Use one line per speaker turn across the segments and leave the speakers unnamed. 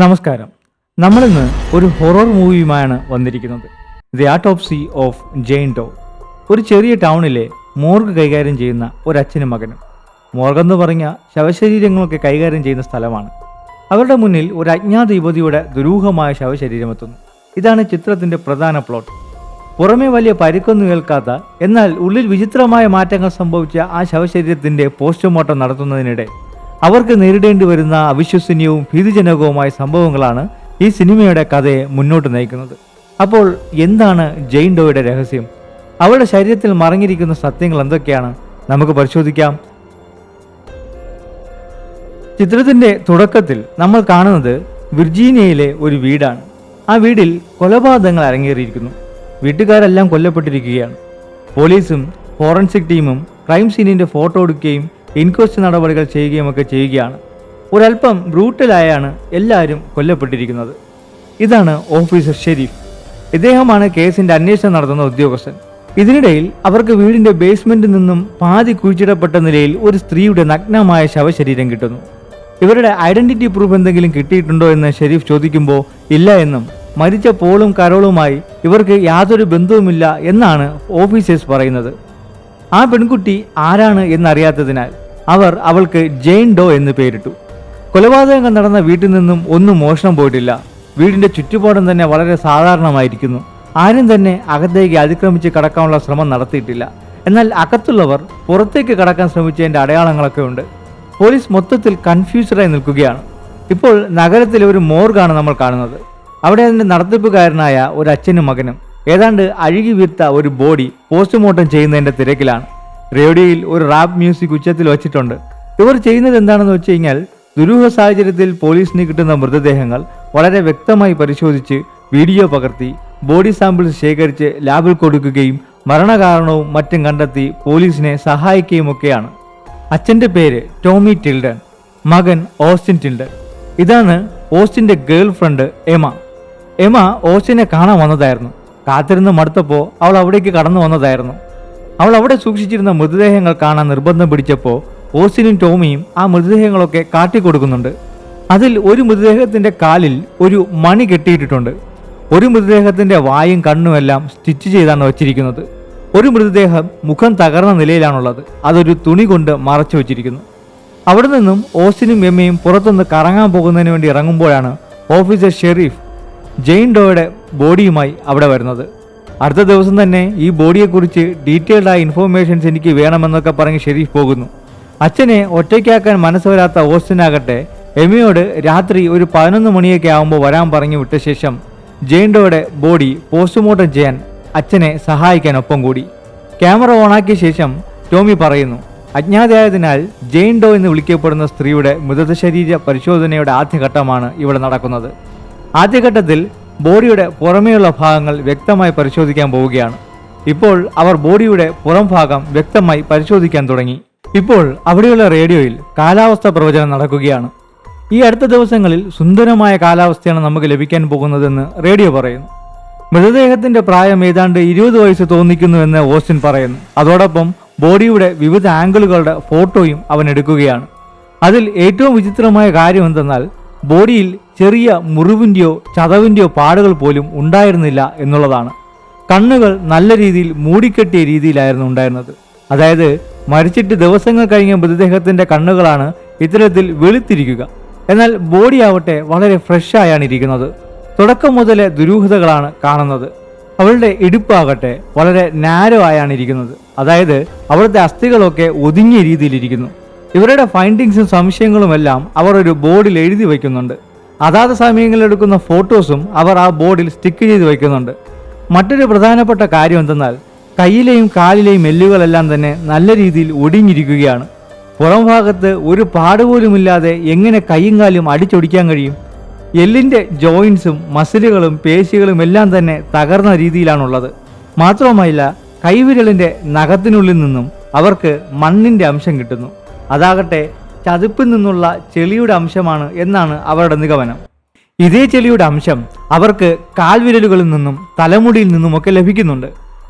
നമസ്കാരം. നമ്മളിന്ന് ഒരു ഹൊറർ മൂവിയുമായാണ് വന്നിരിക്കുന്നത്. The autopsy of Jane Doe ഒരു ചെറിയ ടൗണിലെ മോർഗ് കൈകാര്യം ചെയ്യുന്ന ഒരു അച്ഛനും മകനും. മോർഗ് എന്ന് പറഞ്ഞ ശവശരീരങ്ങളൊക്കെ കൈകാര്യം ചെയ്യുന്ന സ്ഥലമാണ്. അവരുടെ മുന്നിൽ ഒരു അജ്ഞാത യുവതിയുടെ ദുരൂഹമായ ശവശരീരം എത്തുന്നു ഇതാണ് ചിത്രത്തിന്റെ പ്രധാന പ്ലോട്ട് പുറമേ വലിയ പരിക്കൊന്നും കേൾക്കാത്ത എന്നാൽ ഉള്ളിൽ വിചിത്രമായ മാറ്റങ്ങൾ സംഭവിച്ച ആ ശവശരീരത്തിന്റെ പോസ്റ്റ്മോർട്ടം നടത്തുന്നതിനിടെ അവർക്ക് നേരിടേണ്ടി വരുന്ന അവിശ്വസനീയവും ഭീതിജനകവുമായ സംഭവങ്ങളാണ് ഈ സിനിമയുടെ കഥയെ മുന്നോട്ട് നയിക്കുന്നത്. അപ്പോൾ എന്താണ് ജെയിൻ ഡോയുടെ രഹസ്യം? അവളുടെ ശരീരത്തിൽ മറഞ്ഞിരിക്കുന്ന സത്യങ്ങൾ എന്തൊക്കെയാണ്? നമുക്ക് പരിശോധിക്കാം. ചിത്രത്തിന്റെ തുടക്കത്തിൽ നമ്മൾ കാണുന്നത് വിർജീനിയയിലെ ഒരു വീടാണ്. ആ വീടിൽ കൊലപാതകങ്ങൾ അരങ്ങേറിയിരിക്കുന്നു. വീട്ടുകാരെല്ലാം കൊല്ലപ്പെട്ടിരിക്കുകയാണ്. പോലീസും ഫോറൻസിക് ടീമും ക്രൈം സീനിന്റെ ഫോട്ടോ എടുക്കുകയും ഇൻക്വസ്റ്റ് നടപടികൾ ചെയ്യുകയും ഒക്കെ ചെയ്യുകയാണ്. ഒരല്പം ബ്രൂട്ടലായാണ് എല്ലാവരും കൊല്ലപ്പെട്ടിരിക്കുന്നത്. ഇതാണ് ഓഫീസർ ഷെരീഫ്. ഇദ്ദേഹമാണ് കേസിന്റെ അന്വേഷണം നടത്തുന്ന ഉദ്യോഗസ്ഥൻ. ഇതിനിടയിൽ അവർക്ക് വീടിന്റെ ബേസ്മെന്റിൽ നിന്നും പാതി കുഴിച്ചിടപ്പെട്ട നിലയിൽ ഒരു സ്ത്രീയുടെ നഗ്നമായ ശവശരീരം കിട്ടുന്നു. ഇവരുടെ ഐഡന്റിറ്റി പ്രൂഫ് എന്തെങ്കിലും കിട്ടിയിട്ടുണ്ടോ എന്ന് ഷെരീഫ് ചോദിക്കുമ്പോൾ ഇല്ല എന്നും മരിച്ച പോളും കരോളുമായി ഇവർക്ക് യാതൊരു ബന്ധവുമില്ല എന്നാണ് ഓഫീസേഴ്സ് പറയുന്നത്. ആ പെൺകുട്ടി ആരാണ് എന്നറിയാത്തതിനാൽ അവർ അവൾക്ക് ജെയിൻ ഡോ എന്ന് പേരിട്ടു. കൊലപാതകങ്ങൾ നടന്ന വീട്ടിൽ നിന്നും ഒന്നും മോഷണം പോയിട്ടില്ല. വീടിന്റെ ചുറ്റുപാടും തന്നെ വളരെ സാധാരണമായിരിക്കുന്നു. ആരും തന്നെ അകത്തേക്ക് അതിക്രമിച്ച് കടക്കാനുള്ള ശ്രമം നടത്തിയിട്ടില്ല. എന്നാൽ അകത്തുള്ളവർ പുറത്തേക്ക് കടക്കാൻ ശ്രമിച്ചതിന്റെ അടയാളങ്ങളൊക്കെ ഉണ്ട്. പോലീസ് മൊത്തത്തിൽ കൺഫ്യൂസ്ഡായി നിൽക്കുകയാണ്. ഇപ്പോൾ നഗരത്തിലെ ഒരു മോർഗാണ് നമ്മൾ കാണുന്നത്. അവിടെ അതിന്റെ നടത്തിപ്പുകാരനായ ഒരു അച്ഛനും മകനും. ഏതാണ്ട് അഴുകി വീർത്ത ഒരു ബോഡി പോസ്റ്റ്മോർട്ടം ചെയ്യുന്നതിന്റെ തിരക്കിലാണ്. റേഡിയോയിൽ ഒരു റാപ്പ് മ്യൂസിക് ഉച്ചത്തിൽ വച്ചിട്ടുണ്ട്. ഇവർ ചെയ്യുന്നത് എന്താണെന്ന് വെച്ച് കഴിഞ്ഞാൽ ദുരൂഹ സാഹചര്യത്തിൽ പോലീസിന് കിട്ടുന്ന മൃതദേഹങ്ങൾ വളരെ വ്യക്തമായി പരിശോധിച്ച് വീഡിയോ പകർത്തി ബോഡി സാമ്പിൾസ് ശേഖരിച്ച് ലാബിൽ കൊടുക്കുകയും മരണകാരണവും മറ്റും കണ്ടെത്തി പോലീസിനെ സഹായിക്കുകയുമൊക്കെയാണ്. അച്ഛന്റെ പേര് ടോമി ടിൽഡൻ മകൻ ഓസ്റ്റിൻ ടിൽഡൻ ഇതാണ് ഓസ്റ്റിന്റെ ഗേൾ ഫ്രണ്ട് എമ. എമ ഓസ്റ്റിനെ കാണാൻ വന്നതായിരുന്നു. കാത്തിരുന്ന് മടുത്തപ്പോൾ അവൾ അവിടേക്ക് കടന്നു വന്നതായിരുന്നു. അവൾ അവിടെ സൂക്ഷിച്ചിരുന്ന മൃതദേഹങ്ങൾ കാണാൻ നിർബന്ധം പിടിച്ചപ്പോൾ ഓസിനും ടോമിയും ആ മൃതദേഹങ്ങളൊക്കെ കാട്ടിക്കൊടുക്കുന്നുണ്ട് അതിൽ ഒരു മൃതദേഹത്തിന്റെ കാലിൽ ഒരു മണി കെട്ടിയിട്ടിട്ടുണ്ട്. ഒരു മൃതദേഹത്തിന്റെ വായും കണ്ണുമെല്ലാം സ്റ്റിച്ച് ചെയ്താണ് വച്ചിരിക്കുന്നത്. ഒരു മൃതദേഹം മുഖം തകർന്ന നിലയിലാണുള്ളത്. അതൊരു തുണി കൊണ്ട് മറച്ചു വച്ചിരിക്കുന്നു. അവിടെ നിന്നും ഓസിനും എമ്മയും പുറത്തുനിന്ന് കറങ്ങാൻ പോകുന്നതിന് വേണ്ടി ഇറങ്ങുമ്പോഴാണ് ഓഫീസർ ഷെരീഫ് ജെയിൻ ഡോയുടെ ബോഡിയുമായി അവിടെ വരുന്നത്. അടുത്ത ദിവസം തന്നെ ഈ ബോഡിയെക്കുറിച്ച് ഡീറ്റെയിൽഡ് ആയ ഇൻഫോർമേഷൻസ് എനിക്ക് വേണമെന്നൊക്കെ പറഞ്ഞ് ഷെരീഫ് പോകുന്നു. അച്ഛനെ ഒറ്റയ്ക്കാക്കാൻ മനസ്സ് വരാത്ത ഓസ്റ്റിനാകട്ടെ എമിയോട് രാത്രി ഒരു പതിനൊന്ന് മണിയൊക്കെ ആകുമ്പോൾ വരാൻ പറഞ്ഞു വിട്ട ശേഷം ജെയിൻഡോയുടെ ബോഡി പോസ്റ്റ്മോർട്ടം ചെയ്യാൻ അച്ഛനെ സഹായിക്കാൻ ഒപ്പം കൂടി. ക്യാമറ ഓണാക്കിയ ശേഷം ടോമി പറയുന്നു അജ്ഞാതയായതിനാൽ ജെയിൻഡോ എന്ന് വിളിക്കപ്പെടുന്ന സ്ത്രീയുടെ മൃതശരീര പരിശോധനയുടെ ആദ്യഘട്ടമാണ് ഇവിടെ നടക്കുന്നത്. ആദ്യഘട്ടത്തിൽ ബോഡിയുടെ പുറമേയുള്ള ഭാഗങ്ങൾ വ്യക്തമായി പരിശോധിക്കാൻ പോവുകയാണ്. ഇപ്പോൾ അവർ ബോഡിയുടെ പുറം ഭാഗം വ്യക്തമായി പരിശോധിക്കാൻ തുടങ്ങി. ഇപ്പോൾ അവിടെയുള്ള റേഡിയോയിൽ കാലാവസ്ഥ പ്രവചനം നടക്കുകയാണ്. ഈ അടുത്ത ദിവസങ്ങളിൽ സുന്ദരമായ കാലാവസ്ഥയാണ് നമുക്ക് ലഭിക്കാൻ പോകുന്നതെന്ന് റേഡിയോ പറയുന്നു. മൃതദേഹത്തിന്റെ പ്രായം ഏതാണ്ട് ഇരുപത് വയസ്സ് തോന്നിക്കുന്നുവെന്ന് ഓസ്റ്റിൻ പറയുന്നു. അതോടൊപ്പം ബോഡിയുടെ വിവിധ ആംഗിളുകളുടെ ഫോട്ടോയും അവൻ എടുക്കുകയാണ്. അതിൽ ഏറ്റവും വിചിത്രമായ കാര്യം എന്തെന്നാൽ ബോഡിയിൽ ചെറിയ മുറിവിന്റെയോ ചതവിന്റെയോ പാടുകൾ പോലും ഉണ്ടായിരുന്നില്ല എന്നുള്ളതാണ്. കണ്ണുകൾ നല്ല രീതിയിൽ മൂടിക്കെട്ടിയ രീതിയിലായിരുന്നു ഉണ്ടായിരുന്നത്. അതായത് മരിച്ചിട്ട് ദിവസങ്ങൾ കഴിഞ്ഞ മൃതദേഹത്തിന്റെ കണ്ണുകളാണ് ഇത്തരത്തിൽ വെളുത്തിരിക്കുക. എന്നാൽ ബോഡി ആവട്ടെ വളരെ ഫ്രഷായാണ് ഇരിക്കുന്നത്. തുടക്കം മുതലേ ദുരൂഹതകളാണ് കാണുന്നത്. അവളുടെ ഇടുപ്പാകട്ടെ വളരെ നാരോ ആയാണ് ഇരിക്കുന്നത്. അതായത് അവിടുത്തെ അസ്ഥികളൊക്കെ ഒതുങ്ങിയ രീതിയിലിരിക്കുന്നു ഇവരുടെ ഫൈൻഡിങ്സും സംശയങ്ങളുമെല്ലാം അവർ ഒരു ബോർഡിൽ എഴുതി വയ്ക്കുന്നുണ്ട്. അതാത് സമയങ്ങളിൽ എടുക്കുന്ന ഫോട്ടോസും അവർ ആ ബോർഡിൽ സ്റ്റിക്ക് ചെയ്ത് വയ്ക്കുന്നുണ്ട്. മറ്റൊരു പ്രധാനപ്പെട്ട കാര്യം എന്തെന്നാൽ കയ്യിലെയും കാലിലെയും എല്ലുകളെല്ലാം തന്നെ നല്ല രീതിയിൽ ഒടിഞ്ഞിരിക്കുകയാണ്. പുറം ഭാഗത്ത് ഒരു പാടുപോലുമില്ലാതെ എങ്ങനെ കൈയും കാലും അടിച്ചൊടിക്കാൻ കഴിയും? എല്ലിന്റെ ജോയിൻസും മസിലുകളും പേശികളും എല്ലാം തന്നെ തകർന്ന രീതിയിലാണുള്ളത്. മാത്രവുമല്ല കൈവിരലിന്റെ നഖത്തിനുള്ളിൽ നിന്നും അവർക്ക് മണ്ണിന്റെ അംശം കിട്ടുന്നു. അതാകട്ടെ ചതുപ്പിൽ നിന്നുള്ള ചെളിയുടെ അംശമാണ് എന്നാണ് അവരുടെ നിഗമനം. ഇതേ ചെളിയുടെ അംശം അവർക്ക് കാൽവിരലുകളിൽ നിന്നും തലമുടിയിൽ നിന്നുമൊക്കെ ലഭിക്കുന്നുണ്ട്.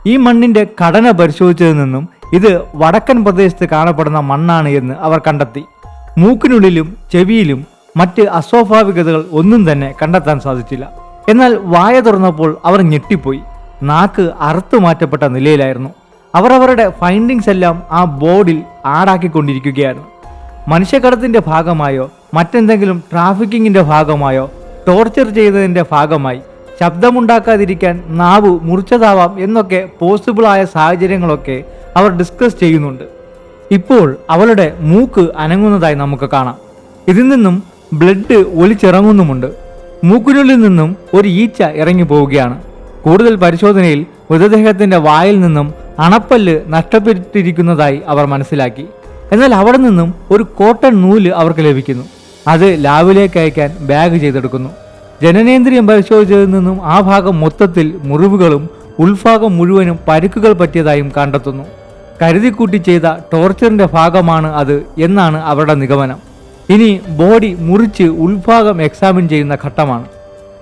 ഈ മണ്ണിന്റെ ഘടന പരിശോധിച്ചതിൽ നിന്നും ഇത് വടക്കൻ പ്രദേശത്ത് കാണപ്പെടുന്ന മണ്ണാണ് എന്ന് അവർ കണ്ടെത്തി. മൂക്കിനുള്ളിലും ചെവിയിലും മറ്റ് അസ്വാഭാവികതകൾ ഒന്നും തന്നെ കണ്ടെത്താൻ സാധിച്ചില്ല. എന്നാൽ വായ തുറന്നപ്പോൾ അവർ ഞെട്ടിപ്പോയി. നാക്ക് അറുത്തു മാറ്റപ്പെട്ട നിലയിലായിരുന്നു. അവർ അവരുടെ ഫൈൻഡിങ്സ് എല്ലാം ആ ബോർഡിൽ ആടാക്കിക്കൊണ്ടിരിക്കുകയാണ്. മനുഷ്യക്കടത്തിന്റെ ഭാഗമായോ മറ്റെന്തെങ്കിലും ട്രാഫിക്കിങ്ങിന്റെ ഭാഗമായോ ടോർച്ചർ ചെയ്തതിന്റെ ഭാഗമായി ശബ്ദമുണ്ടാക്കാതിരിക്കാൻ നാവ് മുറിച്ചതാവാം എന്നൊക്കെ പോസിബിളായ സാഹചര്യങ്ങളൊക്കെ അവർ ഡിസ്കസ് ചെയ്യുന്നുണ്ട്. ഇപ്പോൾ അവളുടെ മൂക്ക് അനങ്ങുന്നതായി നമുക്ക് കാണാം. ഇതിൽ നിന്നും ബ്ലഡ് ഒലിച്ചിറങ്ങുന്നുമുണ്ട്. മൂക്കിനുള്ളിൽ നിന്നും ഒരു ഈച്ച ഇറങ്ങി പോവുകയാണ് കൂടുതൽ പരിശോധനയിൽ മൃതദേഹത്തിന്റെ വായിൽ നിന്നും അണപ്പല്ല് നഷ്ടപ്പെട്ടിരിക്കുന്നതായി അവർ മനസ്സിലാക്കി. എന്നാൽ അവിടെ നിന്നും ഒരു കോട്ടൺ നൂൽ അവർക്ക് ലഭിക്കുന്നു. അത് ലാബിലേക്ക് അയക്കാൻ ബാഗ് ചെയ്തെടുക്കുന്നു. ജനനേന്ദ്രിയം പരിശോധിച്ചതിൽ നിന്നും ആ ഭാഗം മൊത്തത്തിൽ മുറിവുകളും ഉൾഭാഗം മുഴുവനും പരുക്കുകൾ പറ്റിയതായും കണ്ടെത്തുന്നു. കരുതിക്കൂട്ടി ചെയ്ത ടോർച്ചറിന്റെ ഭാഗമാണ് അത് എന്നാണ് അവരുടെ നിഗമനം. ഇനി ബോഡി മുറിച്ച് ഉൾഭാഗം എക്സാമിൻ ചെയ്യുന്ന ഘട്ടമാണ്.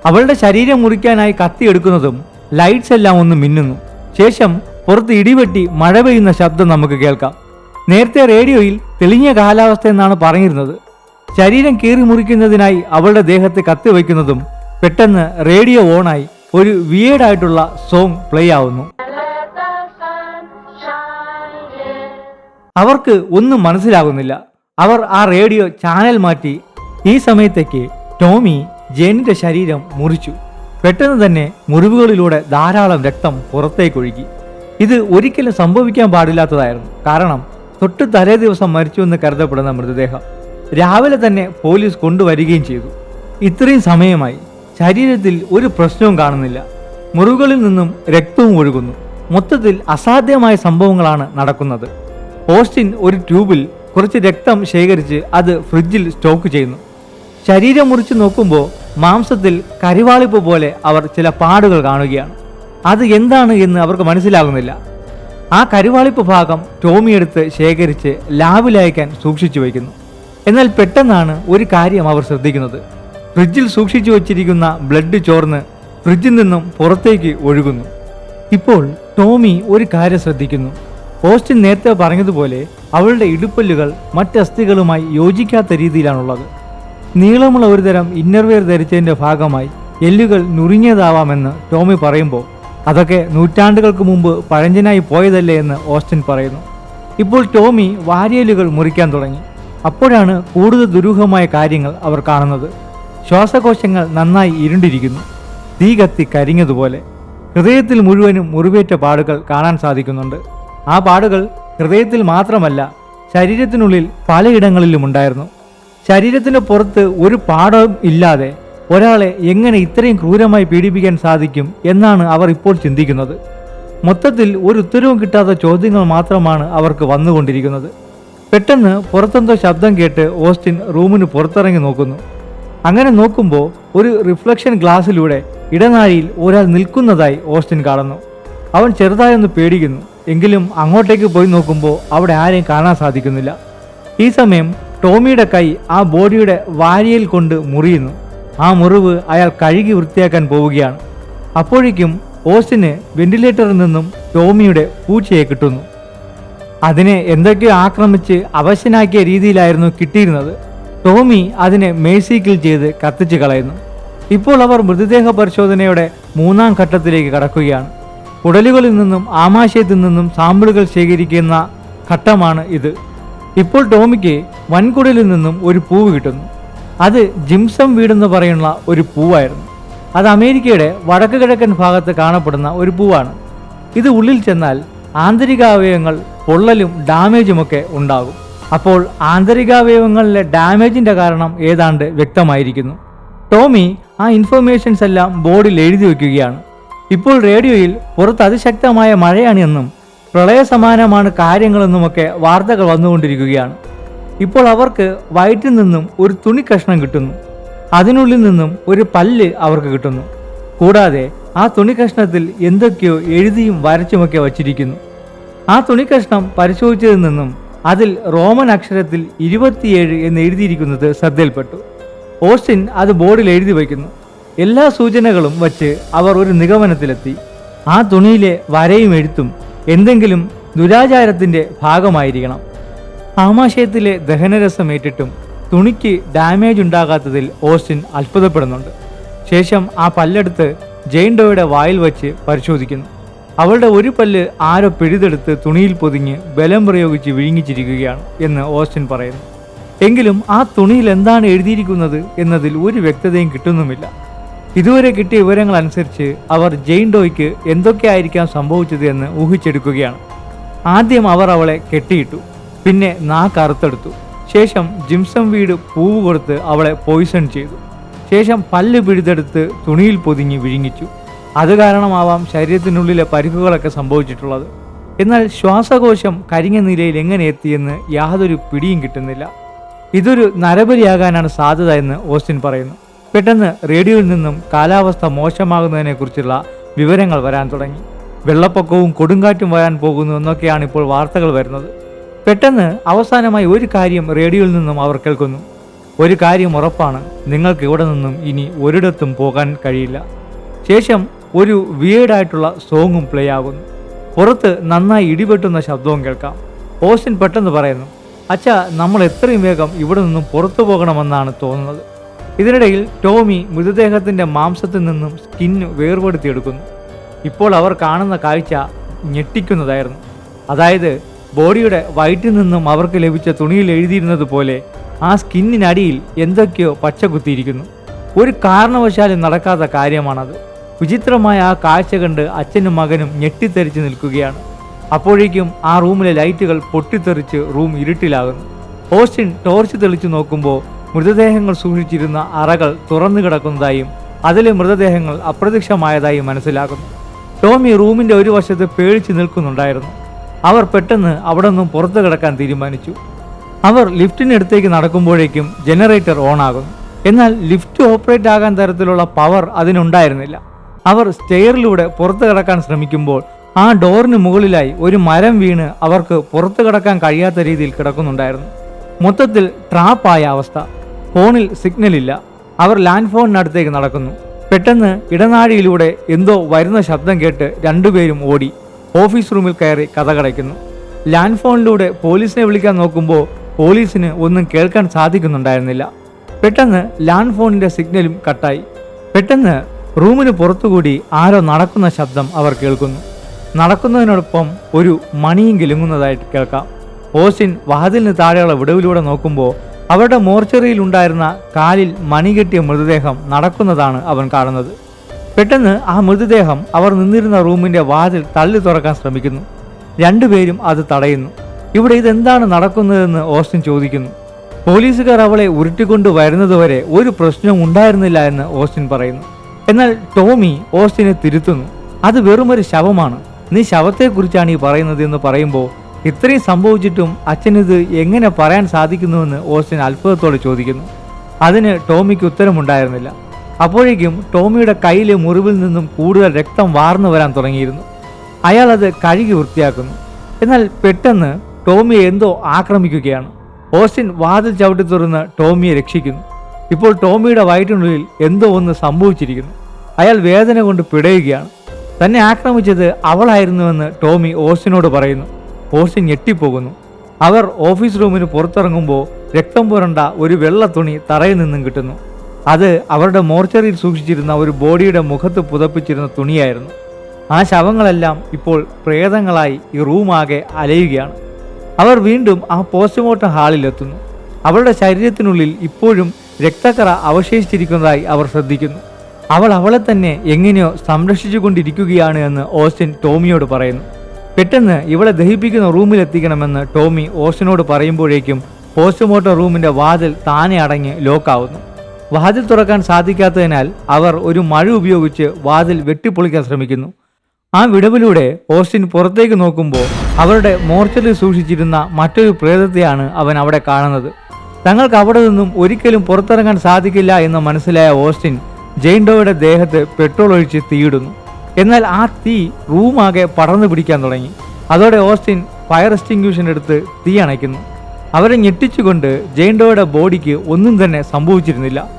അവളുടെ ശരീരം മുറിക്കാനായി കത്തിയെടുക്കുന്നതും ലൈറ്റ്സ് എല്ലാം ഒന്ന് മിന്നുന്നു. ശേഷം പുറത്ത് ഇടിവെട്ടി മഴ പെയ്യുന്ന ശബ്ദം നമുക്ക് കേൾക്കാം. നേരത്തെ റേഡിയോയിൽ തെളിഞ്ഞ കാലാവസ്ഥ എന്നാണ് പറഞ്ഞിരുന്നത്. ശരീരം കീറി മുറിക്കുന്നതിനായി അവളുടെ ദേഹത്ത് കത്തി വയ്ക്കുന്നതും പെട്ടെന്ന് റേഡിയോ ഓണായി ഒരു വിയേഡായിട്ടുള്ള സോങ് പ്ലേ ആവുന്നു. അവർക്ക് ഒന്നും മനസ്സിലാകുന്നില്ല. അവർ ആ റേഡിയോ ചാനൽ മാറ്റി. ഈ സമയത്തേക്ക് ടോമി ജേനിന്റെ ശരീരം മുറിച്ചു. പെട്ടെന്ന് തന്നെ മുറിവുകളിലൂടെ ധാരാളം രക്തം പുറത്തേക്കൊഴുകി. ഇത് ഒരിക്കലും സംഭവിക്കാൻ പാടില്ലാത്തതായിരുന്നു. കാരണം തൊട്ട് തലേ ദിവസം മരിച്ചു എന്ന് കരുതപ്പെടുന്ന മൃതദേഹം രാവിലെ തന്നെ പോലീസ് കൊണ്ടുവരികയും ചെയ്തു. ഇത്രയും സമയമായി ശരീരത്തിൽ ഒരു പ്രശ്നവും കാണുന്നില്ല. മുറിവുകളിൽ നിന്നും രക്തവും ഒഴുകുന്നു. മൊത്തത്തിൽ അസാധ്യമായ സംഭവങ്ങളാണ് നടക്കുന്നത്. ഓസ്റ്റിൻ ഒരു ട്യൂബിൽ കുറച്ച് രക്തം ശേഖരിച്ച് അത് ഫ്രിഡ്ജിൽ സ്റ്റോക്ക് ചെയ്യുന്നു. ശരീരം മുറിച്ച് നോക്കുമ്പോൾ മാംസത്തിൽ കരിവാളിപ്പ് പോലെ അവർ ചില പാടുകൾ കാണുകയാണ്. അത് എന്താണ് എന്ന് അവർക്ക് മനസ്സിലാകുന്നില്ല. ആ കരുവാളിപ്പ് ഭാഗം ടോമി എടുത്ത് ശേഖരിച്ച് ലാബിൽ അയക്കാൻ സൂക്ഷിച്ചു വയ്ക്കുന്നു. എന്നാൽ പെട്ടെന്നാണ് ഒരു കാര്യം അവർ ശ്രദ്ധിക്കുന്നത്. ഫ്രിഡ്ജിൽ സൂക്ഷിച്ചു വച്ചിരിക്കുന്ന ബ്ലഡ് ചോർന്ന് ഫ്രിഡ്ജിൽ നിന്നും പുറത്തേക്ക് ഒഴുകുന്നു. ഇപ്പോൾ ടോമി ഒരു കാര്യം ശ്രദ്ധിക്കുന്നു. ഓസ്റ്റിൻ നേരത്തെ പറഞ്ഞതുപോലെ അവളുടെ ഇടുപ്പല്ലുകൾ മറ്റ് അസ്ഥികളുമായി യോജിക്കാത്ത രീതിയിലാണുള്ളത്. നീളമുള്ള ഒരുതരം ഇന്നർവെയർ ധരിച്ചതിന്റെ ഭാഗമായി എല്ലുകൾ നുറിഞ്ഞതാവാമെന്ന് ടോമി പറയുമ്പോൾ അതൊക്കെ നൂറ്റാണ്ടുകൾക്ക് മുമ്പ് പഴഞ്ചനായി പോയതല്ലേ എന്ന് ഓസ്റ്റിൻ പറയുന്നു. ഇപ്പോൾ ടോമി വാരിയലുകൾ മുറിക്കാൻ തുടങ്ങി. അപ്പോഴാണ് കൂടുതൽ ദുരൂഹമായ കാര്യങ്ങൾ അവർ കാണുന്നത്. ശ്വാസകോശങ്ങൾ നന്നായി ഇരുണ്ടിരിക്കുന്നു. തീ കത്തി കരിഞ്ഞതുപോലെ. ഹൃദയത്തിൽ മുഴുവനും മുറിവേറ്റ പാടുകൾ കാണാൻ സാധിക്കുന്നുണ്ട്. ആ പാടുകൾ ഹൃദയത്തിൽ മാത്രമല്ല ശരീരത്തിനുള്ളിൽ പലയിടങ്ങളിലും ഉണ്ടായിരുന്നു. ശരീരത്തിന് പുറത്ത് ഒരു പാടവും ഇല്ലാതെ ഒരാളെ എങ്ങനെ ഇത്രയും ക്രൂരമായി പീഡിപ്പിക്കാൻ സാധിക്കും എന്നാണ് അവർ ഇപ്പോൾ ചിന്തിക്കുന്നത്. മൊത്തത്തിൽ ഒരു ഉത്തരവും കിട്ടാത്ത ചോദ്യങ്ങൾ മാത്രമാണ് അവർക്ക് വന്നുകൊണ്ടിരിക്കുന്നത്. പെട്ടെന്ന് പുറത്തെന്തോ ശബ്ദം കേട്ട് ഓസ്റ്റിൻ റൂമിന് പുറത്തിറങ്ങി നോക്കുന്നു. അങ്ങനെ നോക്കുമ്പോൾ ഒരു റിഫ്ലക്ഷൻ ഗ്ലാസ്സിലൂടെ ഇടനാഴിയിൽ ഒരാൾ നിൽക്കുന്നതായി ഓസ്റ്റിൻ കാണുന്നു. അവൻ ചെറുതായൊന്ന് പേടിക്കുന്നു. എങ്കിലും അങ്ങോട്ടേക്ക് പോയി നോക്കുമ്പോൾ അവിടെ ആരെയും കാണാൻ സാധിക്കുന്നില്ല. ഈ സമയം ടോമിയുടെ കൈ ആ ബോഡിയുടെ വാരിയിൽ കൊണ്ട് മുറിയുന്നു. ആ മുറിവ് അയാൾ കഴുകി വൃത്തിയാക്കാൻ പോവുകയാണ്. അപ്പോഴേക്കും ഓസ്റ്റിന് വെന്റിലേറ്ററിൽ നിന്നും ടോമിയുടെ പൂച്ചയെ കിട്ടുന്നു. അതിനെ എന്തൊക്കെയോ ആക്രമിച്ച് അവശനാക്കിയ രീതിയിലായിരുന്നു കിട്ടിയിരുന്നത്. ടോമി അതിനെ മേഴ്സിക്കിൽ ചെയ്ത് കത്തിച്ച് കളയുന്നു. ഇപ്പോൾ അവർ മൃതദേഹ പരിശോധനയുടെ മൂന്നാം ഘട്ടത്തിലേക്ക് കടക്കുകയാണ്. ഉടലുകളിൽ നിന്നും ആമാശയത്തിൽ നിന്നും സാമ്പിളുകൾ ശേഖരിക്കുന്ന ഘട്ടമാണ് ഇത്. ഇപ്പോൾ ടോമിക്ക് വൻകുടലിൽ നിന്നും ഒരു പൂവ് കിട്ടുന്നു. അത് ജിംസം വീടെന്ന് പറയുന്ന ഒരു പൂവായിരുന്നു. അത് അമേരിക്കയുടെ വടക്ക് കിഴക്കൻ ഭാഗത്ത് കാണപ്പെടുന്ന ഒരു പൂവാണ്. ഇത് ഉള്ളിൽ ചെന്നാൽ ആന്തരികാവയവങ്ങൾ പൊള്ളലും ഡാമേജുമൊക്കെ ഉണ്ടാകും. അപ്പോൾ ആന്തരികാവയവങ്ങളിലെ ഡാമേജിന്റെ കാരണം ഏതാണ്ട് വ്യക്തമായിരിക്കുന്നു. ടോമി ആ ഇൻഫർമേഷൻസ് എല്ലാം ബോർഡിൽ എഴുതി വയ്ക്കുകയാണ്. ഇപ്പോൾ റേഡിയോയിൽ പുറത്ത് അതിശക്തമായ മഴയാണ് എന്നും പ്രളയ സമാനമാണ് കാര്യങ്ങളെന്നുമൊക്കെ വാർത്തകൾ വന്നുകൊണ്ടിരിക്കുകയാണ്. ഇപ്പോൾ അവർക്ക് വയറ്റിൽ നിന്നും ഒരു തുണി കഷ്ണം കിട്ടുന്നു. അതിനുള്ളിൽ നിന്നും ഒരു പല്ല് അവർക്ക് കിട്ടുന്നു. കൂടാതെ ആ തുണി കഷ്ണത്തിൽ എന്തൊക്കെയോ എഴുതിയും വരച്ചുമൊക്കെ വച്ചിരിക്കുന്നു. ആ തുണി കഷ്ണം പരിശോധിച്ചതിൽ നിന്നും അതിൽ റോമൻ അക്ഷരത്തിൽ ഇരുപത്തിയേഴ് എന്ന് എഴുതിയിരിക്കുന്നത് ശ്രദ്ധയിൽപ്പെട്ടു. ഓസ്റ്റിൻ അത് ബോർഡിൽ എഴുതി വയ്ക്കുന്നു. എല്ലാ സൂചനകളും വച്ച് അവർ ഒരു നിഗമനത്തിലെത്തി. ആ തുണിയിലെ വരയും എഴുത്തും എന്തെങ്കിലും ദുരാചാരത്തിന്റെ ഭാഗമായിരിക്കണം. ആമാശയത്തിലെ ദഹനരസം ഏറ്റിട്ടും തുണിക്ക് ഡാമേജ് ഉണ്ടാകാത്തതിൽ ഓസ്റ്റിൻ അത്ഭുതപ്പെടുന്നുണ്ട്. ശേഷം ആ പല്ലെടുത്ത് ജെയിൻ ഡോയുടെ വായിൽ വച്ച് പരിശോധിക്കുന്നു. അവളുടെ ഒരു പല്ല് ആരോ പിഴുതെടുത്ത് തുണിയിൽ പൊതിഞ്ഞ് ബലം പ്രയോഗിച്ച് വിഴുങ്ങിച്ചിരിക്കുകയാണ് എന്ന് ഓസ്റ്റിൻ പറയുന്നു. എങ്കിലും ആ തുണിയിൽ എന്താണ് എഴുതിയിരിക്കുന്നത് എന്നതിൽ ഒരു വ്യക്തതയും കിട്ടുന്നുമില്ല. ഇതുവരെ കിട്ടിയ വിവരങ്ങൾ അനുസരിച്ച് അവർ ജെയിൻ ഡോയ്ക്ക് എന്തൊക്കെയായിരിക്കാം സംഭവിച്ചത് എന്ന് ഊഹിച്ചെടുക്കുകയാണ്. ആദ്യം അവർ അവളെ കെട്ടിയിട്ടു. പിന്നെ നാ അറുത്തെടുത്തു ശേഷം ജിംസം വീട് പൂവ് കൊടുത്ത് അവളെ പോയിസൺ ചെയ്തു. ശേഷം പല്ല് പിഴുതെടുത്ത് തുണിയിൽ പൊതിഞ്ഞ് വിഴുങ്ങിച്ചു. അത് കാരണമാവാം ശരീരത്തിനുള്ളിലെ പരിക്കുകളൊക്കെ സംഭവിച്ചിട്ടുള്ളത്. എന്നാൽ ശ്വാസകോശം കരിഞ്ഞ നിലയിൽ എങ്ങനെ എത്തിയെന്ന് യാതൊരു പിടിയും കിട്ടുന്നില്ല. ഇതൊരു നരബലിയാകാനാണ് സാധ്യത എന്ന് ഓസ്റ്റിൻ പറയുന്നു. പെട്ടെന്ന് റേഡിയോയിൽ നിന്നും കാലാവസ്ഥ മോശമാകുന്നതിനെക്കുറിച്ചുള്ള വിവരങ്ങൾ വരാൻ തുടങ്ങി. വെള്ളപ്പൊക്കവും കൊടുങ്കാറ്റും വരാൻ പോകുന്നു എന്നൊക്കെയാണ് ഇപ്പോൾ വാർത്തകൾ വരുന്നത്. പെട്ടെന്ന് അവസാനമായി ഒരു കാര്യം റേഡിയോയിൽ നിന്നും അവർ കേൾക്കുന്നു. ഒരു കാര്യം ഉറപ്പാണ് നിങ്ങൾക്ക് ഇവിടെ നിന്നും ഇനി ഒരിടത്തും പോകാൻ കഴിയില്ല. ശേഷം ഒരു വിയേഡായിട്ടുള്ള സോങ്ങും പ്ലേ ആകുന്നു. പുറത്ത് നന്നായി ഇടിവെട്ടുന്ന ശബ്ദവും കേൾക്കാം. ഓസിൻ പെട്ടെന്ന് പറയുന്നു അച്ഛ നമ്മൾ എത്രയും വേഗം ഇവിടെ നിന്നും പുറത്തു പോകണമെന്നാണ് തോന്നുന്നത്. ഇതിനിടയിൽ ടോമി മൃതദേഹത്തിന്റെ മാംസത്തിൽ നിന്നും സ്കിന്ന് വേർപെടുത്തിയെടുക്കുന്നു. ഇപ്പോൾ അവർ കാണുന്ന കാഴ്ച ഞെട്ടിക്കുന്നതായിരുന്നു. അതായത് ബോഡിയുടെ വയറ്റിൽ നിന്നും അവർക്ക് ലഭിച്ച തുണിയിൽ എഴുതിയിരുന്നത് പോലെ ആ സ്കിന്നിനടിയിൽ എന്തൊക്കെയോ പച്ച കുത്തിയിരിക്കുന്നു. ഒരു കാരണവശാലും നടക്കാത്ത കാര്യമാണത്. വിചിത്രമായ ആ കാഴ്ച കണ്ട് അച്ഛനും മകനും ഞെട്ടിത്തെറിച്ച് നിൽക്കുകയാണ്. അപ്പോഴേക്കും ആ റൂമിലെ ലൈറ്റുകൾ പൊട്ടിത്തെറിച്ച് റൂം ഇരുട്ടിലാകുന്നു. ഓസ്റ്റിൻ ടോർച്ച് തെളിച്ചു നോക്കുമ്പോൾ മൃതദേഹങ്ങൾ സൂക്ഷിച്ചിരുന്ന അറകൾ തുറന്നു കിടക്കുന്നതായും അതിലെ മൃതദേഹങ്ങൾ അപ്രത്യക്ഷമായതായും മനസ്സിലാകുന്നു. ടോമി റൂമിന്റെ ഒരു വശത്ത് പേടിച്ച് നിൽക്കുന്നുണ്ടായിരുന്നു. അവർ പെട്ടെന്ന് അവിടെ നിന്നും പുറത്തു കിടക്കാൻ തീരുമാനിച്ചു. അവർ ലിഫ്റ്റിനടുത്തേക്ക് നടക്കുമ്പോഴേക്കും ജനറേറ്റർ ഓൺ ആകുന്നു എന്നാൽ ലിഫ്റ്റ് ഓപ്പറേറ്റ് ആകാൻ തരത്തിലുള്ള പവർ അതിനുണ്ടായിരുന്നില്ല. അവർ സ്റ്റെയറിലൂടെ പുറത്തു കിടക്കാൻ ശ്രമിക്കുമ്പോൾ ആ ഡോറിന് മുകളിലായി ഒരു മരം വീണ് അവർക്ക് പുറത്തു കിടക്കാൻ കഴിയാത്ത രീതിയിൽ കിടക്കുന്നുണ്ടായിരുന്നു. മൊത്തത്തിൽ ട്രാപ്പായ അവസ്ഥ. ഫോണിൽ സിഗ്നൽ ഇല്ല അവർ ലാൻഡ് ഫോണിനടുത്തേക്ക് നടക്കുന്നു. പെട്ടെന്ന് ഇടനാഴിയിലൂടെ എന്തോ വരുന്ന ശബ്ദം കേട്ട് രണ്ടുപേരും ഓടി. ഓഫീസ് റൂമിൽ കയറി കഥകടയ്ക്കുന്നു ലാൻഡ് ഫോണിലൂടെ പോലീസിനെ വിളിക്കാൻ നോക്കുമ്പോൾ പോലീസിന് ഒന്നും കേൾക്കാൻ സാധിക്കുന്നുണ്ടായിരുന്നില്ല. പെട്ടെന്ന് ലാൻഡ് ഫോണിന്റെ സിഗ്നലും കട്ടായി. പെട്ടെന്ന് റൂമിന് പുറത്തുകൂടി ആരോ നടക്കുന്ന ശബ്ദം അവർ കേൾക്കുന്നു. നടക്കുന്നതിനോടൊപ്പം ഒരു മണിയും കിലുങ്ങുന്നതായിട്ട് കേൾക്കാം. ഓസിൻ വാതിലിന് താഴെയുള്ള വിടവിലൂടെ നോക്കുമ്പോൾ അവരുടെ മോർച്ചറിയിൽ ഉണ്ടായിരുന്ന കാലിൽ മണി കെട്ടിയ മൃതദേഹം നടക്കുന്നതാണ് അവൻ കാണുന്നത്. പെട്ടെന്ന് ആ മൃതദേഹം അവർ നിന്നിരുന്ന റൂമിന്റെ വാതിൽ തള്ളി തുറക്കാൻ ശ്രമിക്കുന്നു. രണ്ടുപേരും അത് തടയുന്നു. ഇവിടെ ഇതെന്താണ് നടക്കുന്നതെന്ന് ഓസ്റ്റിൻ ചോദിക്കുന്നു. പോലീസുകാർ അവളെ ഉരുട്ടിക്കൊണ്ട് വരുന്നതുവരെ ഒരു പ്രശ്നവും ഉണ്ടായിരുന്നില്ല എന്ന് ഓസ്റ്റിൻ പറയുന്നു. എന്നാൽ ടോമി ഓസ്റ്റിനെ തിരുത്തുന്നു. അത് വെറുമൊരു ശവമാണ്. നീ ശവത്തെക്കുറിച്ചാണ് ഈ പറയുന്നത് എന്ന് പറയുമ്പോൾ ഇത്രയും സംഭവിച്ചിട്ടും അച്ഛനിത് എങ്ങനെ പറയാൻ സാധിക്കുന്നുവെന്ന് ഓസ്റ്റിൻ അത്ഭുതത്തോടെ ചോദിക്കുന്നു. അതിന് ടോമിക്ക് ഉത്തരമുണ്ടായിരുന്നില്ല. അപ്പോഴേക്കും ടോമിയുടെ കയ്യിലെ മുറിവിൽ നിന്നും കൂടുതൽ രക്തം വാർന്നു വരാൻ തുടങ്ങിയിരുന്നു. അയാൾ അത് കഴുകി വൃത്തിയാക്കുന്നു. എന്നാൽ പെട്ടെന്ന് ടോമിയെ എന്തോ ആക്രമിക്കുകയാണ്. ഓസ്റ്റിൻ വാതിൽ ചവിട്ടി തുറന്ന് ടോമിയെ രക്ഷിക്കുന്നു. ഇപ്പോൾ ടോമിയുടെ വയറ്റിനുള്ളിൽ എന്തോ ഒന്ന് സംഭവിച്ചിരിക്കുന്നു. അയാൾ വേദന കൊണ്ട് പിടയുകയാണ്. തന്നെ ആക്രമിച്ചത് അവളായിരുന്നുവെന്ന് ടോമി ഓസ്റ്റിനോട് പറയുന്നു. ഓസ്റ്റിൻ ഞെട്ടിപ്പോകുന്നു. അവർ ഓഫീസ് റൂമിന് പുറത്തിറങ്ങുമ്പോൾ രക്തം പുരണ്ട ഒരു വെള്ള തുണി തറയിൽ നിന്നും കിട്ടുന്നു. അത് അവരുടെ മോർച്ചറിയിൽ സൂക്ഷിച്ചിരുന്ന ഒരു ബോഡിയുടെ മുഖത്ത് പുതപ്പിച്ചിരുന്ന തുണിയായിരുന്നു. ആ ശവങ്ങളെല്ലാം ഇപ്പോൾ പ്രേതങ്ങളായി ഈ റൂമാകെ അലയുകയാണ്. അവർ വീണ്ടും ആ പോസ്റ്റ്മോർട്ടം ഹാളിലെത്തുന്നു. അവളുടെ ശരീരത്തിനുള്ളിൽ ഇപ്പോഴും രക്തക്കറ അവശേഷിച്ചിരിക്കുന്നതായി അവർ ശ്രദ്ധിക്കുന്നു. അവൾ അവളെ തന്നെ എങ്ങനെയോ സംരക്ഷിച്ചു കൊണ്ടിരിക്കുകയാണ് എന്ന് ഓസ്റ്റിൻ ടോമിയോട് പറയുന്നു. പെട്ടെന്ന് ഇവളെ ദഹിപ്പിക്കുന്ന റൂമിലെത്തിക്കണമെന്ന് ടോമി ഓസ്റ്റിനോട് പറയുമ്പോഴേക്കും പോസ്റ്റ്മോർട്ടം റൂമിന്റെ വാതിൽ താനെ അടങ്ങി ലോക്കാവുന്നു. വാതിൽ തുറക്കാൻ സാധിക്കാത്തതിനാൽ അവർ ഒരു മഴ ഉപയോഗിച്ച് വാതിൽ വെട്ടിപ്പൊളിക്കാൻ ശ്രമിക്കുന്നു. ആ വിടവിലൂടെ ഓസ്റ്റിൻ പുറത്തേക്ക് നോക്കുമ്പോൾ അവരുടെ മോർച്ചറിൽ സൂക്ഷിച്ചിരുന്ന മറ്റൊരു പ്രേതത്തെയാണ് അവൻ അവിടെ കാണുന്നത്. തങ്ങൾക്ക് അവിടെ നിന്നും ഒരിക്കലും പുറത്തിറങ്ങാൻ സാധിക്കില്ല എന്ന് മനസ്സിലായ ഓസ്റ്റിൻ ജെയിൻഡോയുടെ ദേഹത്ത് പെട്രോൾ ഒഴിച്ച് തീയിടുന്നു. എന്നാൽ ആ തീ റൂമാകെ പടർന്നു പിടിക്കാൻ തുടങ്ങി. അതോടെ ഓസ്റ്റിൻ ഫയർ എക്സ്റ്റിങ്ക്യൂഷൻ എടുത്ത് തീ അണയ്ക്കുന്നു. അവരെ ഞെട്ടിച്ചുകൊണ്ട് ജെയിൻഡോയുടെ ബോഡിക്ക് ഒന്നും തന്നെ സംഭവിച്ചിരുന്നില്ല.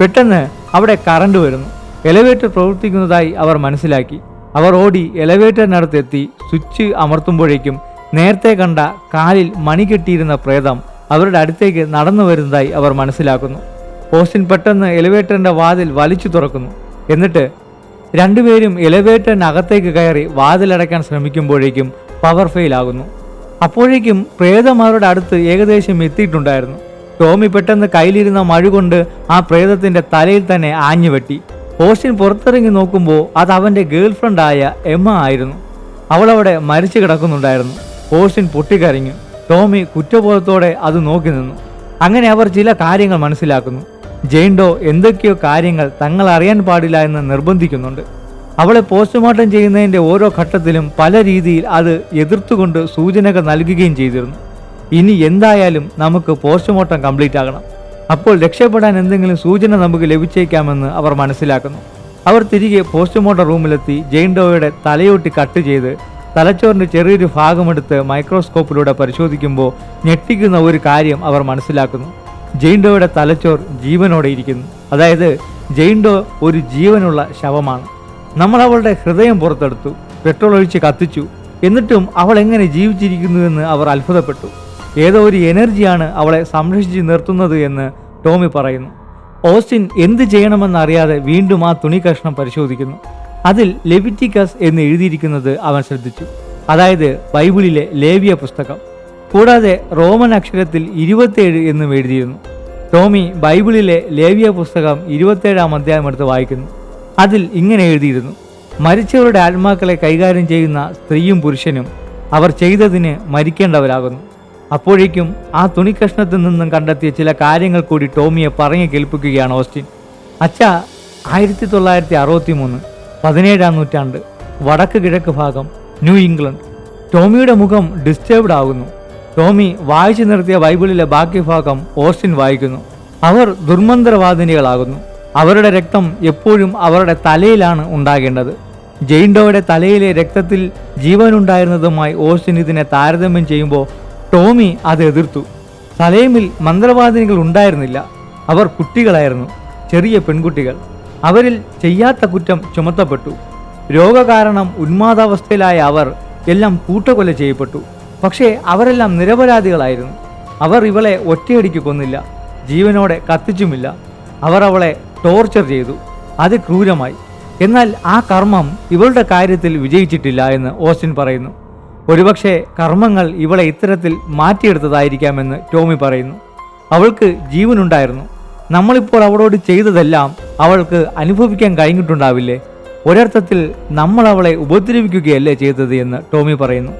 പെട്ടെന്ന് അവിടെ കറണ്ട് വരുന്നു. എലവേറ്റർ പ്രവർത്തിക്കുന്നതായി അവർ മനസ്സിലാക്കി. അവർ ഓടി എലവേറ്ററിനടുത്ത് എത്തി സ്വിച്ച് അമർത്തുമ്പോഴേക്കും നേരത്തെ കണ്ട കാലിൽ മണി കെട്ടിയിരുന്ന പ്രേതം അവരുടെ അടുത്തേക്ക് നടന്നു വരുന്നതായി അവർ മനസ്സിലാക്കുന്നു. ഓസ്റ്റിൻ പെട്ടെന്ന് എലവേറ്ററിന്റെ വാതിൽ വലിച്ചു തുറക്കുന്നു. എന്നിട്ട് രണ്ടുപേരും എലിവേറ്ററിനകത്തേക്ക് കയറി വാതിലടയ്ക്കാൻ ശ്രമിക്കുമ്പോഴേക്കും പവർ ഫെയിൽ ആകുന്നു. അപ്പോഴേക്കും പ്രേതം അവരുടെ അടുത്ത് ഏകദേശം എത്തിയിട്ടുണ്ടായിരുന്നു. ടോമി പെട്ടെന്ന് കയ്യിലിരുന്ന മഴ കൊണ്ട് ആ പ്രേതത്തിന്റെ തലയിൽ തന്നെ ആഞ്ഞുവെട്ടി ഓസ്റ്റിൻ പുറത്തിറങ്ങി നോക്കുമ്പോൾ അത് അവന്റെ ഗേൾ ഫ്രണ്ടായ എമ്മ ആയിരുന്നു. അവൾ അവിടെ മരിച്ചു കിടക്കുന്നുണ്ടായിരുന്നു. ഓസ്റ്റിൻ പൊട്ടിക്കരഞ്ഞു. ടോമി കുറ്റബോധത്തോടെ അത് നോക്കി നിന്നു. അങ്ങനെ അവർ ചില കാര്യങ്ങൾ മനസ്സിലാക്കുന്നു. ജെയിൻഡോ എന്തൊക്കെയോ കാര്യങ്ങൾ തങ്ങൾ അറിയാൻ പാടില്ല എന്ന് നിർബന്ധിക്കുന്നുണ്ട്. അവളെ പോസ്റ്റ്മോർട്ടം ചെയ്യുന്നതിന്റെ ഓരോ ഘട്ടത്തിലും പല രീതിയിൽ അത് എതിർത്തുകൊണ്ട് സൂചനകൾ നൽകുകയും ചെയ്തിരുന്നു. ഇനി എന്തായാലും നമുക്ക് പോസ്റ്റ്മോർട്ടം കംപ്ലീറ്റ് ആകണം. അപ്പോൾ രക്ഷപ്പെടാൻ എന്തെങ്കിലും സൂചന നമുക്ക് ലഭിച്ചേക്കാമെന്ന് അവർ മനസ്സിലാക്കുന്നു. അവർ തിരികെ പോസ്റ്റ്മോർട്ടം റൂമിലെത്തി ജെയിൻഡോയുടെ തലയൊട്ടി കട്ട് ചെയ്ത് തലച്ചോറിന്റെ ചെറിയൊരു ഭാഗമെടുത്ത് മൈക്രോസ്കോപ്പിലൂടെ പരിശോധിക്കുമ്പോൾ ഞെട്ടിക്കുന്ന ഒരു കാര്യം അവർ മനസ്സിലാക്കുന്നു. ജെയിൻഡോയുടെ തലച്ചോർ ജീവനോടെ ഇരിക്കുന്നു. അതായത് ജെയിൻഡോ ഒരു ജീവനുള്ള ശവമാണ്. നമ്മൾ അവളുടെ ഹൃദയം പുറത്തെടുത്തു പെട്രോൾ ഒഴിച്ച് കത്തിച്ചു എന്നിട്ടും അവൾ എങ്ങനെ ജീവിച്ചിരിക്കുന്നുവെന്ന് അവർ അത്ഭുതപ്പെട്ടു. ഏതോ ഒരു എനർജിയാണ് അവളെ സംരക്ഷിച്ച് നിർത്തുന്നത് എന്ന് ടോമി പറയുന്നു. ഓസ്റ്റിൻ എന്ത് ചെയ്യണമെന്നറിയാതെ വീണ്ടും ആ തുണി കഷ്ണം പരിശോധിക്കുന്നു. അതിൽ ലെവിറ്റിക്കസ് എന്ന് എഴുതിയിരിക്കുന്നത് അവൻ ശ്രദ്ധിച്ചു. അതായത് ബൈബിളിലെ ലേവിയ പുസ്തകം. കൂടാതെ റോമൻ അക്ഷരത്തിൽ ഇരുപത്തേഴ് എന്നും എഴുതിയിരുന്നു. ടോമി ബൈബിളിലെ ലേവിയ പുസ്തകം ഇരുപത്തേഴാം അധ്യായം എടുത്ത് വായിക്കുന്നു. അതിൽ ഇങ്ങനെ എഴുതിയിരുന്നു. മരിച്ചവരുടെ ആത്മാക്കളെ കൈകാര്യം ചെയ്യുന്ന സ്ത്രീയും പുരുഷനും അവർ ചെയ്തതിന് മരിക്കേണ്ടവരാകുന്നു. അപ്പോഴേക്കും ആ തുണിക്കഷ്ണത്തിൽ നിന്നും കണ്ടെത്തിയ ചില കാര്യങ്ങൾ കൂടി ടോമിയെ പറഞ്ഞു കേൾപ്പിക്കുകയാണ് ഓസ്റ്റിൻ. അച്ഛ ആയിരത്തി തൊള്ളായിരത്തി അറുപത്തി മൂന്ന് പതിനേഴാം നൂറ്റാണ്ട് വടക്ക് കിഴക്ക് ഭാഗം ന്യൂ ഇംഗ്ലണ്ട്. ടോമിയുടെ മുഖം ഡിസ്റ്റേബ്ഡ് ആകുന്നു. ടോമി വായിച്ചു നിർത്തിയ ബൈബിളിലെ ബാക്കി ഭാഗം ഓസ്റ്റിൻ വായിക്കുന്നു. അവർ ദുർമന്ത്രവാദിനികളാകുന്നു. അവരുടെ രക്തം എപ്പോഴും അവരുടെ തലയിലാണ് ഉണ്ടാകേണ്ടത്. ജെയിൻഡോയുടെ തലയിലെ രക്തത്തിൽ ജീവനുണ്ടായിരുന്നതുമായി ഓസ്റ്റിൻ ഇതിനെ താരതമ്യം ചെയ്യുമ്പോൾ ടോമി അത് എതിർത്തു. സലേമിൽ മന്ത്രവാദിനികൾ ഉണ്ടായിരുന്നില്ല. അവർ കുട്ടികളായിരുന്നു ചെറിയ പെൺകുട്ടികൾ. അവരിൽ ചെയ്യാത്ത കുറ്റം ചുമത്തപ്പെട്ടു. രോഗകാരണം ഉന്മാദാവസ്ഥയിലായ അവർ എല്ലാം കൂട്ടക്കൊല ചെയ്യപ്പെട്ടു. പക്ഷേ അവരെല്ലാം നിരപരാധികളായിരുന്നു. അവർ ഇവളെ ഒറ്റയടിക്ക് കൊന്നില്ല. ജീവനോടെ കത്തിച്ചുമില്ല. അവർ അവളെ ടോർച്ചർ ചെയ്തു. അത് ക്രൂരമായി. എന്നാൽ ആ കർമ്മം ഇവളുടെ കാര്യത്തിൽ വിജയിച്ചിട്ടില്ല എന്ന് ഓസ്റ്റിൻ പറയുന്നു. ഒരുപക്ഷെ കർമ്മങ്ങൾ ഇവളെ ഇത്തരത്തിൽ മാറ്റിയെടുത്തതായിരിക്കാമെന്ന് ടോമി പറയുന്നു. അവൾക്ക് ജീവനുണ്ടായിരുന്നു. നമ്മളിപ്പോൾ അവളോട് ചെയ്തതെല്ലാം അവൾക്ക് അനുഭവിക്കാൻ കഴിഞ്ഞിട്ടുണ്ടാവില്ലേ? ഒരർത്ഥത്തിൽ നമ്മൾ അവളെ ഉപദ്രവിക്കുകയല്ലേ ചെയ്തത് എന്ന് ടോമി പറയുന്നു.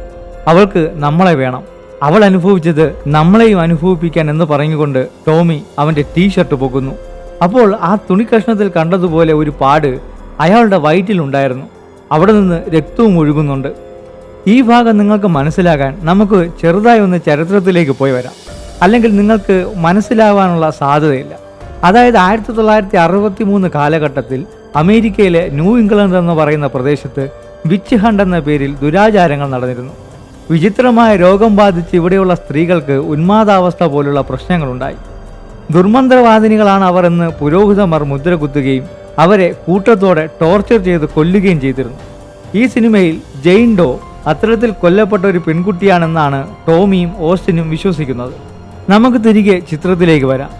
അവൾക്ക് നമ്മളെ വേണം. അവൾ അനുഭവിച്ചത് നമ്മളെയും അനുഭവിപ്പിക്കാൻ എന്ന് പറഞ്ഞുകൊണ്ട് ടോമി അവന്റെ ടീഷർട്ട് പൊക്കുന്നു. അപ്പോൾ ആ തുണിക്കഷ്ണത്തിൽ കണ്ടതുപോലെ ഒരു പാട് അയാളുടെ വയറ്റിലുണ്ടായിരുന്നു അവിടെ നിന്ന് രക്തവും ഒഴുകുന്നുണ്ട്. ഈ ഭാഗം നിങ്ങൾക്ക് മനസ്സിലാകാൻ നമുക്ക് ചെറുതായി ഒന്ന് ചരിത്രത്തിലേക്ക് പോയി വരാം. അല്ലെങ്കിൽ നിങ്ങൾക്ക് മനസ്സിലാവാനുള്ള സാധ്യതയില്ല. അതായത് ആയിരത്തി തൊള്ളായിരത്തി അറുപത്തി മൂന്ന് കാലഘട്ടത്തിൽ അമേരിക്കയിലെ ന്യൂ ഇംഗ്ലണ്ട് എന്ന് പറയുന്ന പ്രദേശത്ത് വിച്ച് ഹണ്ട് എന്ന പേരിൽ ദുരാചാരങ്ങൾ നടന്നിരുന്നു. വിചിത്രമായ രോഗം ബാധിച്ച് ഇവിടെയുള്ള സ്ത്രീകൾക്ക് ഉന്മാദാവസ്ഥ പോലുള്ള പ്രശ്നങ്ങളുണ്ടായി. ദുർമന്ത്രവാദിനികളാണ് അവർ എന്ന് പുരോഹിതന്മാർ മുദ്ര കുത്തുകയും അവരെ കൂട്ടത്തോടെ ടോർച്ചർ ചെയ്ത് കൊല്ലുകയും ചെയ്തിരുന്നു. ഈ സിനിമയിൽ ജെയിൻ ഡോ അത്തരത്തിൽ കൊല്ലപ്പെട്ട ഒരു പെൺകുട്ടിയാണെന്നാണ് ടോമിയും ഓസ്റ്റിനും വിശ്വസിക്കുന്നത്. നമുക്ക് തിരികെ ചിത്രത്തിലേക്ക് വരാം.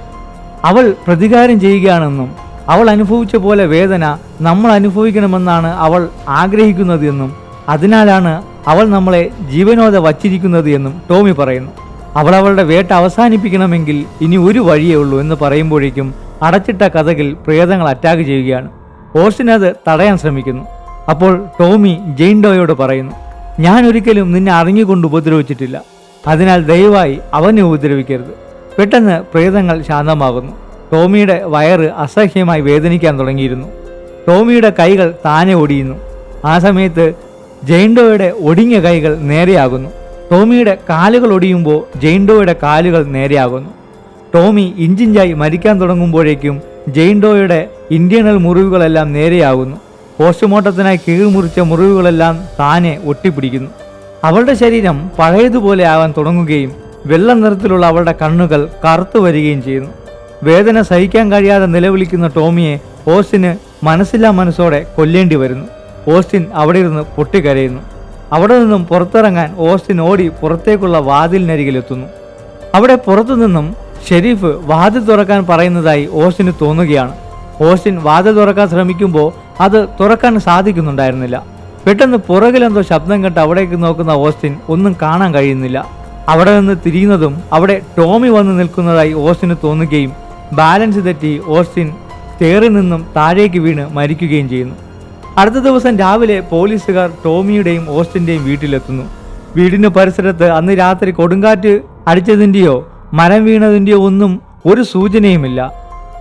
അവൾ പ്രതികാരം ചെയ്യുകയാണെന്നും അവൾ അനുഭവിച്ച പോലെ വേദന നമ്മൾ അനുഭവിക്കണമെന്നാണ് അവൾ ആഗ്രഹിക്കുന്നത് എന്നും അതിനാലാണ് അവൾ നമ്മളെ ജീവനോടെ വച്ചിരിക്കുന്നത് എന്നും ടോമി പറയുന്നു. അവൾ അവളുടെ വേട്ട അവസാനിപ്പിക്കണമെങ്കിൽ ഇനി ഒരു വഴിയേ ഉള്ളൂ എന്ന് പറയുമ്പോഴേക്കും അടച്ചിട്ട കഥകിൽ പ്രേതങ്ങൾ അറ്റാക്ക് ചെയ്യുകയാണ്. ഓസ്റ്റിൻ അത് തടയാൻ ശ്രമിക്കുന്നു. അപ്പോൾ ടോമി ജെയിൻഡോയോട് പറയുന്നു ഞാൻ ഒരിക്കലും നിന്നെ അറിഞ്ഞുകൊണ്ട് ഉപദ്രവിച്ചിട്ടില്ല. അതിനാൽ ദയവായി അവനെ ഉപദ്രവിക്കരുത്. പെട്ടെന്ന് പ്രേതങ്ങൾ ശാന്തമാകുന്നു. ടോമിയുടെ വയറ് അസഹ്യമായി വേദനിക്കാൻ തുടങ്ങിയിരുന്നു. ടോമിയുടെ കൈകൾ താനെ ഒടിയുന്നു. ആ സമയത്ത് ജെയിൻഡോയുടെ ഒടിഞ്ഞ കൈകൾ നേരെയാകുന്നു. ടോമിയുടെ കാലുകൾ ഒടിയുമ്പോൾ ജെയിൻഡോയുടെ കാലുകൾ നേരെയാകുന്നു. ടോമി ഇഞ്ചിഞ്ചായി മരിക്കാൻ തുടങ്ങുമ്പോഴേക്കും ജെയിൻഡോയുടെ ഇന്റേണൽ മുറിവുകളെല്ലാം നേരെയാകുന്നു. പോസ്റ്റ്മോർട്ടത്തിനായി കീഴ്മുറിച്ച മുറിവുകളെല്ലാം താനെ ഒട്ടിപ്പിടിക്കുന്നു. അവളുടെ ശരീരം പഴയതുപോലെ ആവാൻ തുടങ്ങുകയും വെള്ള നിറത്തിലുള്ള അവളുടെ കണ്ണുകൾ കറുത്തു വരികയും ചെയ്യുന്നു. വേദന സഹിക്കാൻ കഴിയാതെ നിലവിളിക്കുന്ന ടോമിയെ ഓസ്റ്റിന് മനസ്സില്ലാ മനസ്സോടെ കൊല്ലേണ്ടി വരുന്നു. ഓസ്റ്റിൻ അവിടെ ഇരുന്ന് പൊട്ടിക്കരയുന്നു. അവിടെ നിന്നും പുറത്തിറങ്ങാൻ ഓസ്റ്റിൻ ഓടി പുറത്തേക്കുള്ള വാതിലിനരികിലെത്തുന്നു അവിടെ പുറത്തു നിന്നും ഷെരീഫ് വാതിൽ തുറക്കാൻ പറയുന്നതായി ഓസ്റ്റിന് തോന്നുകയാണ്. ഓസ്റ്റിൻ വാതിൽ തുറക്കാൻ ശ്രമിക്കുമ്പോൾ അത് തുറക്കാൻ സാധിക്കുന്നുണ്ടായിരുന്നില്ല. പെട്ടെന്ന് പുറകിലെന്തോ ശബ്ദം കേട്ട് അവിടേക്ക് നോക്കുന്ന ഓസ്റ്റിൻ ഒന്നും കാണാൻ കഴിയുന്നില്ല. അവിടെ നിന്ന് തിരിയുന്നതും അവിടെ ടോമി വന്ന് നിൽക്കുന്നതായി ഓസ്റ്റിന് തോന്നുകയും ബാലൻസ് തെറ്റി ഓസ്റ്റിൻ സ്റ്റെയറിൽ നിന്നും താഴേക്ക് വീണ് മരിക്കുകയും ചെയ്യുന്നു. അടുത്ത ദിവസം രാവിലെ പോലീസുകാർ ടോമിയുടെയും ഓസ്റ്റിന്റെയും വീട്ടിലെത്തുന്നു. വീടിന് പരിസരത്ത് അന്ന് രാത്രി കൊടുങ്കാറ്റ് അടിച്ചതിന്റെയോ മരം വീണതിന്റെയോ ഒന്നും ഒരു സൂചനയുമില്ല.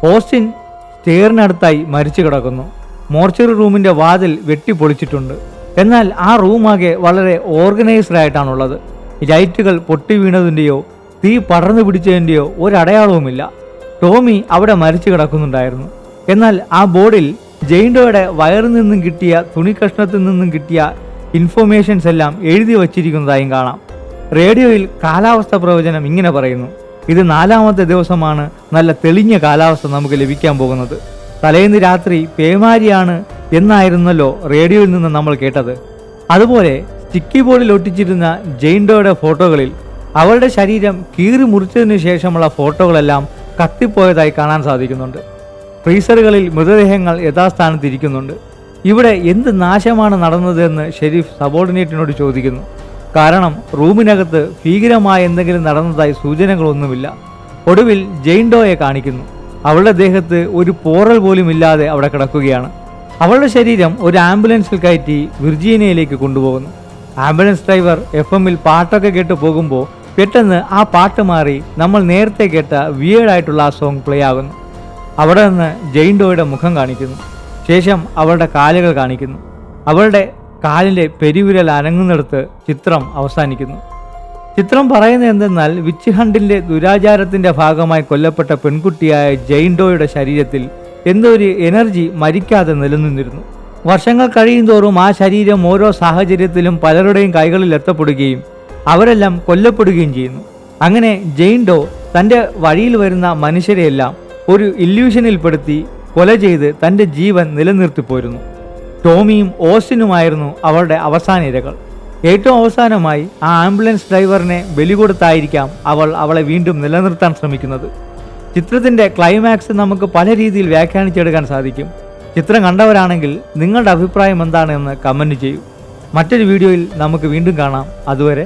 ഓസ്റ്റിൻ സ്റ്റെയറിനടുത്തായി മരിച്ചു കിടക്കുന്നു. മോർച്ചറി റൂമിന്റെ വാതിൽ വെട്ടിപ്പൊളിച്ചിട്ടുണ്ട്. എന്നാൽ ആ റൂമാകെ വളരെ ഓർഗനൈസ്ഡ് ആയിട്ടാണുള്ളത്. ലൈറ്റുകൾ പൊട്ടി വീണതിന്റെയോ തീ പടർന്നു പിടിച്ചതിന്റെയോ ഒരടയാളവുമില്ല. ടോമി അവിടെ മരിച്ചു കിടക്കുന്നുണ്ടായിരുന്നു. എന്നാൽ ആ ബോർഡിൽ ജെയിൻഡോയുടെ വയറിൽ നിന്നും കിട്ടിയ തുണി കഷ്ണത്തിൽ നിന്നും കിട്ടിയ ഇൻഫോർമേഷൻസ് എല്ലാം എഴുതി വച്ചിരിക്കുന്നതായും കാണാം. റേഡിയോയിൽ കാലാവസ്ഥ പ്രവചനം ഇങ്ങനെ പറയുന്നു. ഇത് നാലാമത്തെ ദിവസമാണ് നല്ല തെളിഞ്ഞ കാലാവസ്ഥ നമുക്ക് ലഭിക്കാൻ പോകുന്നത്. തലേന്ന് രാത്രി പേമാരിയാണ് എന്നായിരുന്നല്ലോ റേഡിയോയിൽ നിന്ന് നമ്മൾ കേട്ടത്. അതുപോലെ സ്റ്റിക്കി ബോർഡിൽ ഒട്ടിച്ചിരുന്ന ജെയിൻഡോയുടെ ഫോട്ടോകളിൽ അവളുടെ ശരീരം കീറി മുറിച്ചതിനു ശേഷമുള്ള ഫോട്ടോകളെല്ലാം കത്തിപ്പോയതായി കാണാൻ സാധിക്കുന്നുണ്ട്. ഫ്രീസറുകളിൽ മൃതദേഹങ്ങൾ യഥാസ്ഥാനത്തിരിക്കുന്നുണ്ട് ഇവിടെ എന്ത് നാശമാണ് നടന്നതെന്ന് ഷെരീഫ് സബോർഡിനേറ്റിനോട് ചോദിക്കുന്നു. കാരണം റൂമിനകത്ത് ഭീകരമായ എന്തെങ്കിലും നടന്നതായി സൂചനകളൊന്നുമില്ല. ഒടുവിൽ ജെയിൻഡോയെ കാണിക്കുന്നു. അവളുടെ ദേഹത്ത് ഒരു പോറൽ പോലും ഇല്ലാതെ അവിടെ കിടക്കുകയാണ്. അവളുടെ ശരീരം ഒരു ആംബുലൻസിൽ കയറ്റി വിർജീനിയയിലേക്ക് കൊണ്ടുപോകുന്നു. ആംബുലൻസ് ഡ്രൈവർ എഫ് എമ്മിൽ പാട്ടൊക്കെ കേട്ട് പോകുമ്പോൾ പെട്ടെന്ന് ആ പാട്ട് മാറി നമ്മൾ നേരത്തെ കേട്ട വിയേഡായിട്ടുള്ള ആ സോങ് പ്ലേ ആകുന്നു. അവിടെ നിന്ന് ജെയിൻഡോയുടെ മുഖം കാണിക്കുന്നു. ശേഷം അവളുടെ കാലുകൾ കാണിക്കുന്നു. അവളുടെ കാലിലെ പെരുവിരൽ അനങ്ങുന്നിടത്ത് ചിത്രം അവസാനിക്കുന്നു. ചിത്രം പറയുന്നത് എന്തെന്നാൽ വിച്ച് ഹണ്ടിന്റെ ദുരാചാരത്തിന്റെ ഭാഗമായി കൊല്ലപ്പെട്ട പെൺകുട്ടിയായ ജെയിൻഡോയുടെ ശരീരത്തിൽ എന്തോ ഒരു എനർജി മരിക്കാതെ നിലനിന്നിരുന്നു. വർഷങ്ങൾ കഴിയുന്തോറും ആ ശരീരം ഓരോ സാഹചര്യത്തിലും പലരുടെയും കൈകളിൽ എത്തപ്പെടുകയും അവരെല്ലാം കൊല്ലപ്പെടുകയും ചെയ്യുന്നു. അങ്ങനെ ജെയിൻഡോ തന്റെ വഴിയിൽ വരുന്ന മനുഷ്യരെയെല്ലാം ഒരു ഇല്യൂഷനിൽപ്പെടുത്തി കൊല ചെയ്ത് തന്റെ ജീവൻ നിലനിർത്തിപ്പോയിരുന്നു ടോമിയും ഓസ്റ്റിനുമായിരുന്നു അവളുടെ അവസാന ഇരകൾ. ഏറ്റവും അവസാനമായി ആ ആംബുലൻസ് ഡ്രൈവറിനെ ബലി കൊടുത്തായിരിക്കാം അവൾ അവളെ വീണ്ടും നിലനിർത്താൻ ശ്രമിക്കുന്നത്. ചിത്രത്തിന്റെ ക്ലൈമാക്സ് നമുക്ക് പല രീതിയിൽ വ്യാഖ്യാനിച്ചെടുക്കാൻ സാധിക്കും. ചിത്രം കണ്ടവരാണെങ്കിൽ നിങ്ങളുടെ അഭിപ്രായം എന്താണെന്ന് കമന്റ് ചെയ്യൂ. മറ്റൊരു വീഡിയോയിൽ നമുക്ക് വീണ്ടും കാണാം. അതുവരെ